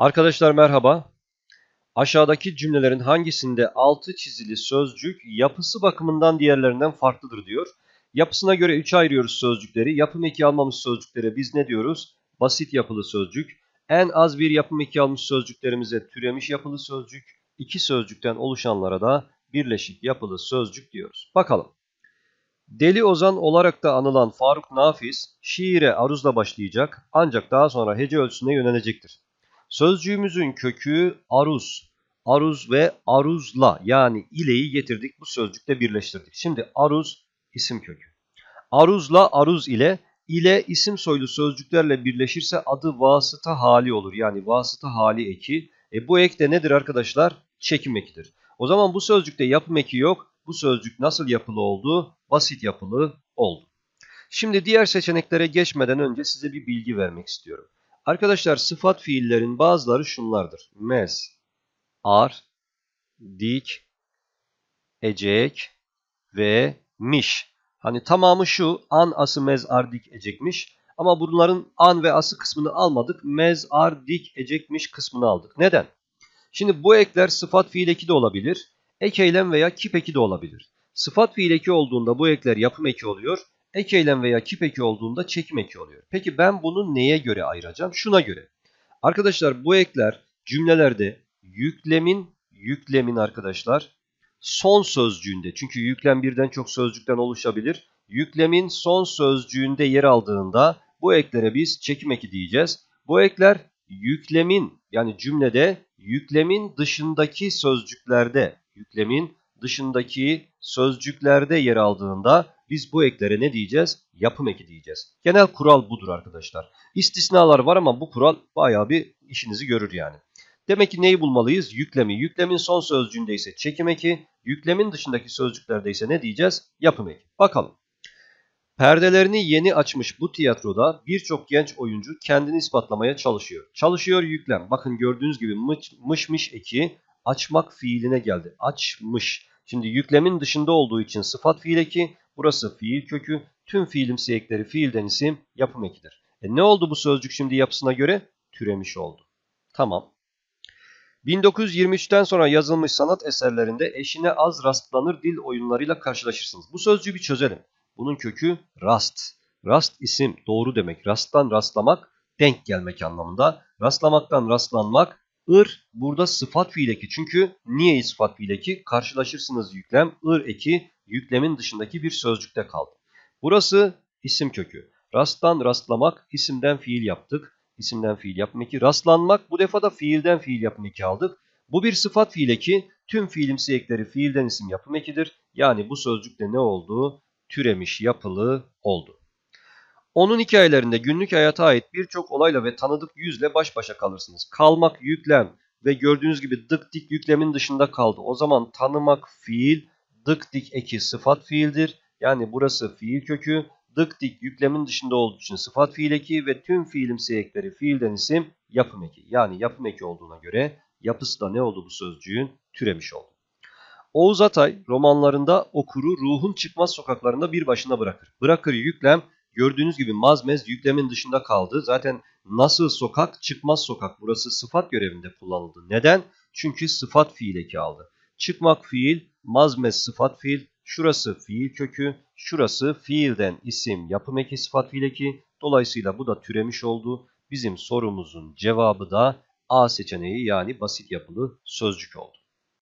Arkadaşlar merhaba. Aşağıdaki cümlelerin hangisinde altı çizili sözcük yapısı bakımından diğerlerinden farklıdır diyor. Yapısına göre 3'e ayırıyoruz sözcükleri. Yapım eki almamış sözcüklere biz ne diyoruz? Basit yapılı sözcük. En az bir yapım eki almış sözcüklerimize türemiş yapılı sözcük. İki sözcükten oluşanlara da birleşik yapılı sözcük diyoruz. Bakalım. Deli Ozan olarak da anılan Faruk Nafiz şiire aruzla başlayacak ancak daha sonra hece ölçüsüne yönelecektir. Sözcüğümüzün kökü aruz. Aruz ve aruzla yani ileyi getirdik bu sözcükle birleştirdik. Şimdi aruz isim kökü. Aruzla aruz ile ile isim soylu sözcüklerle birleşirse adı vasıta hali olur. Yani vasıta hali eki. E bu ek de nedir arkadaşlar? Çekim ekidir. O zaman bu sözcükte yapım eki yok. Bu sözcük nasıl yapılı oldu? Basit yapılı oldu. Şimdi diğer seçeneklere geçmeden önce size bir bilgi vermek istiyorum. Arkadaşlar sıfat fiillerin bazıları şunlardır. Mez, ar, dik, ecek ve miş. Hani tamamı şu an ası mez ar dik ecekmiş. Ama bunların an ve ası kısmını almadık. Mez ar dik ecekmiş kısmını aldık. Neden? Şimdi bu ekler sıfat fiil eki de olabilir. Ek eylem veya kip eki de olabilir. Sıfat fiil eki olduğunda bu ekler yapım eki oluyor. Ek eylem veya kip eki olduğunda çekim eki oluyor. Peki ben bunu neye göre ayıracağım? Şuna göre. Arkadaşlar bu ekler cümlelerde yüklemin, yüklemin arkadaşlar son sözcüğünde. Çünkü yüklem birden çok sözcükten oluşabilir. Yüklemin son sözcüğünde yer aldığında bu eklere biz çekim eki diyeceğiz. Bu ekler yüklemin yani cümlede yüklemin dışındaki sözcüklerde, yüklemin dışındaki sözcüklerde yer aldığında biz bu eklere ne diyeceğiz? Yapım eki diyeceğiz. Genel kural budur arkadaşlar. İstisnalar var ama bu kural bayağı bir işinizi görür yani. Demek ki neyi bulmalıyız? Yüklemi. Yüklemin son sözcüğünde ise çekim eki, yüklemin dışındaki sözcüklerde ise ne diyeceğiz? Yapım eki. Bakalım. Perdelerini yeni açmış bu tiyatroda birçok genç oyuncu kendini ispatlamaya çalışıyor. Çalışıyor yüklem. Bakın gördüğünüz gibi mış mış, mış eki açmak fiiline geldi. Açmış. Şimdi yüklemin dışında olduğu için sıfat fiil eki. Burası fiil kökü. Tüm fiilimsi ekleri fiilden isim yapım ekidir. E ne oldu bu sözcük şimdi yapısına göre? Türemiş oldu. Tamam. 1923'ten sonra yazılmış sanat eserlerinde eşine az rastlanır dil oyunlarıyla karşılaşırsınız. Bu sözcüğü bir çözelim. Bunun kökü rast. Rast isim doğru demek. Rasttan rastlamak denk gelmek anlamında. Rastlamaktan rastlanmak ır burada sıfat fiil eki. Çünkü niye sıfat fiil eki? Karşılaşırsınız yüklem ır eki yüklemin dışındaki bir sözcükte kaldı. Burası isim kökü. Rasttan rastlamak isimden fiil yaptık. İsimden fiil yapım eki. Rastlanmak bu defa da fiilden fiil yapım eki aldık. Bu bir sıfat fiil eki. Tüm fiilimsi ekleri fiilden isim yapım ekidir. Yani bu sözcükte ne oldu? Türemiş yapılı oldu. Onun hikayelerinde günlük hayata ait birçok olayla ve tanıdık yüzle baş başa kalırsınız. Kalmak yüklem ve gördüğünüz gibi dık dik yüklemin dışında kaldı. O zaman tanımak fiil, dık dik eki sıfat fiildir. Yani burası fiil kökü. Dık dik yüklemin dışında olduğu için sıfat fiil eki ve tüm fiilimsi ekleri fiilden isim yapım eki. Yani yapım eki olduğuna göre yapısı da ne oldu bu sözcüğün? Türemiş oldu. Oğuz Atay romanlarında okuru ruhun çıkmaz sokaklarında bir başına bırakır. Bırakır yüklem gördüğünüz gibi mazmez yüklemin dışında kaldı. Zaten nasıl sokak çıkmaz sokak burası sıfat görevinde kullanıldı. Neden? Çünkü sıfat fiil eki aldı. Çıkmak fiil, mazmez sıfat fiil, şurası fiil kökü, şurası fiilden isim yapım eki sıfat fiil eki. Dolayısıyla bu da türemiş oldu. Bizim sorumuzun cevabı da A seçeneği yani basit yapılı sözcük oldu.